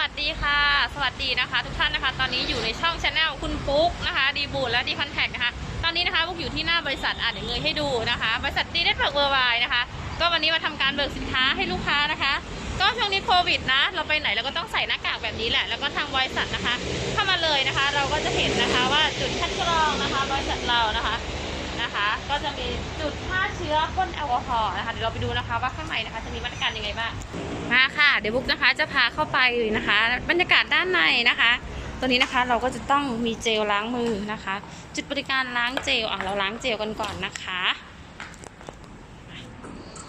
วัสดีค่ะ สวัสดีนะคะ ทุกท่านนะคะ ตอนนี้อยู่ในช่องชาแนลคุณปุ๊กนะคะ ดีบูและดีคอนแทคนะคะ ตอนนี้นะคะปุ๊กอยู่ที่หน้าบริษัทอ่านเดี๋ยวเงยให้ดูนะคะ บริษัทดีเน็ตเวิร์กเวอร์ไวนะคะ ก็วันนี้มาทำการเบิกสินค้าให้ลูกค้านะคะ ก็ช่วงนี้โควิดนะ เราไปไหนเราก็ต้องใส่หน้ากากแบบนี้แหละ แล้วก็ทางบริษัทนะคะ เข้ามาเลยนะคะ เราก็จะเห็นนะคะว่าจุดคัดกรองนะคะ บริษัทเรานะคะนะคะ ก็จะมีจุดฆ่าเชื้อพ่นแอลกอฮอล์นะคะ เดี๋ยวเราไปดูนะคะว่าข้างในนะคะจะมีมาตรการยังไงบ้าง มาค่ะ เดี๋ยวบุ๊กนะคะจะพาเข้าไปนะคะ บรรยากาศด้านในนะคะตัวนี้นะคะเราก็จะต้องมีเจลล้างมือนะคะ จุดบริการล้างเจลอะเราล้างเจลกันก่อนนะคะ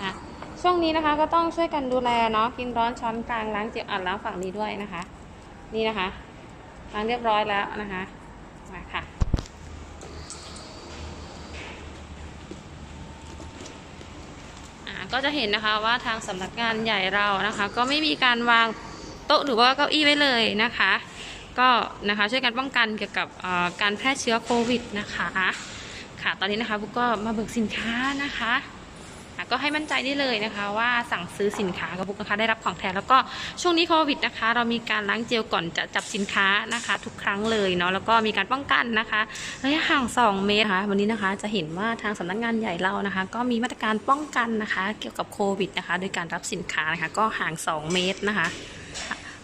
ะช่วงนี้นะคะก็ต้องช่วยกันดูแลเนาะกินร้อนช้อนกลางล้างเจลอะล้างฝั่งนี้ด้วยนะคะ นี่นะคะล้างเรียบร้อยแล้วนะคะมาค่ะ อ่า ก็จะเห็นนะคะว่าทางสำนักงานใหญ่เรานะคะ ก็ไม่มีการวางโต๊ะหรือว่าเก้าอี้ไว้เลยนะคะ ก็นะคะช่วยกันป้องกันเกี่ยวกับการแพร่เชื้อโควิดนะคะค่ะตอนนี้นะคะบุ๊กก็มาเบิกสินค้านะคะ ก็ให้มั่นใจได้เลยนะคะ ว่าสั่งซื้อสินค้ากับบุ๊กนะคะ ได้รับของแท้แล้วก็ช่วงนี้โควิดนะคะ เรามีการล้างเจลก่อนจะจับสินค้านะคะ ทุกครั้งเลยเนาะแล้วก็มีการป้องกันนะคะระยะห่าง 2 เมตรค่ะวันนี้นะคะจะเห็นว่าทางสำนักงานใหญ่เรานะคะ ก็มีมาตรการป้องกันนะคะ เกี่ยวกับโควิดนะคะ โดยการรับสินค้านะคะ ก็ห่าง 2 เมตรนะคะ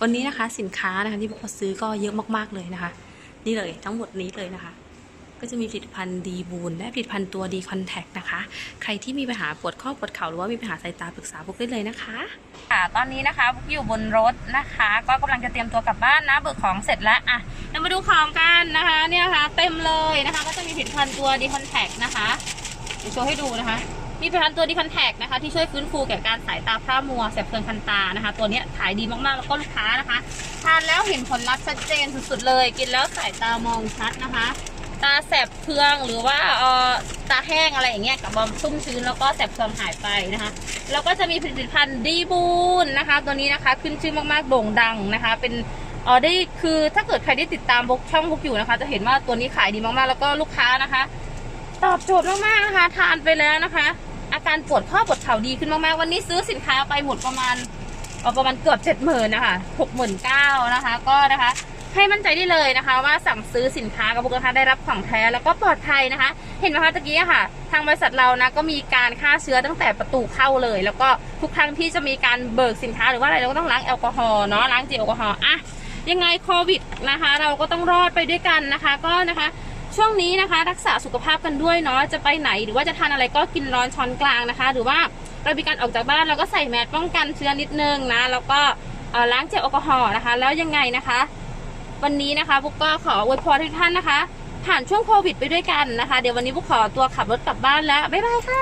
วันนี้นะคะสินค้านะคะที่พวกเราซื้อก็เยอะมากๆเลยนะคะ นี่เลยทั้งหมดนี้เลยนะคะ ก็จะมีผลิตภัณฑ์ดีบูนและผลิตภัณฑ์ตัวดีคอนแทคนะคะ ใครที่มีปัญหาปวดข้อปวดเข่าหรือว่ามีปัญหาสายตาปรึกษาพวกได้เลยนะคะค่ะตอนนี้นะคะพวกอยู่บนรถนะคะ ก็กำลังจะเตรียมตัวกลับบ้านนะเบิกของเสร็จแล้วอะเรามาดูของกันนะคะเนี่ยค่ะเต็มเลยนะคะ ก็จะมีผลิตภัณฑ์ตัวดีคอนแทคนะคะเดี๋ยวโชว์ให้ดูนะคะมีผลิตภัณฑ์ตัวดีคอนแทคนะคะที่ช่วยฟื้นฟูแก่การสายตาพร่ามัวแสบเพลินคันตานะคะ ตัวนี้ขายดีมากๆแล้วก็ลูกค้านะคะ ทานแล้วเห็นผลลัพธ์ชัดเจนสุดๆเลย กินแล้วสายตามองชัดนะคะ ตาแสบเคืองหรือว่าเอ่อตาแห้งอะไรอย่างเงี้ยกับบอมชุ่มชื้นแล้วก็แสบเคืองหายไปนะคะแล้วก็จะมีผลิตภัณฑ์ดีบูนนะคะ ตัวนี้นะคะขึ้นชื่อมากๆโด่งดังนะคะ เป็นเออได้คือถ้าเกิดใครได้ติดตามบกช่องบุกอยู่นะคะ จะเห็นว่าตัวนี้ขายดีมากๆ แล้วก็ลูกค้านะคะ ตอบโจทย์มากๆนะคะ ทานไปแล้วนะคะ อาการปวดข้อปวดเข่าดีขึ้นมากๆ วันนี้ซื้อสินค้าไปหมดประมาณประมาณเกือบเจ็ดหมื่นนะคะหกหมื่นเก้านะคะ ก็นะคะ ให้มั่นใจได้เลยนะคะ ว่าสั่งซื้อสินค้ากับบุกนะคะได้รับของแท้แล้วก็ปลอดภัยนะคะ เห็นไหมคะตะกี้ค่ะ ทางบริษัทเรานะก็มีการฆ่าเชื้อตั้งแต่ประตูเข้าเลย แล้วก็ทุกครั้งที่จะมีการเบิกสินค้าหรือว่าอะไรเราก็ต้องล้างแอลกอฮอล์เนาะล้างเจลแอลกอฮอล์อะยังไงโควิดนะคะ เราก็ต้องรอดไปด้วยกันนะคะก็นะคะช่วงนี้นะคะ รักษาสุขภาพกันด้วยเนาะจะไปไหนหรือว่าจะทานอะไรก็กินร้อนช้อนกลางนะคะ หรือว่าเรามีการออกจากบ้านเราก็ใส่แมสป้องกันเชื้อนิดนึงนะแล้วก็เอ่อล้างเจลแอลกอฮอล์นะคะ แล้วยังไงนะคะ วันนี้นะคะบุ๊กก็ขออวยพรทุกท่านนะคะ ผ่านช่วงโควิดไปด้วยกันนะคะ เดี๋ยววันนี้บุ๊กขอตัวขับรถกลับบ้านแล้ว บ๊ายบายค่ะ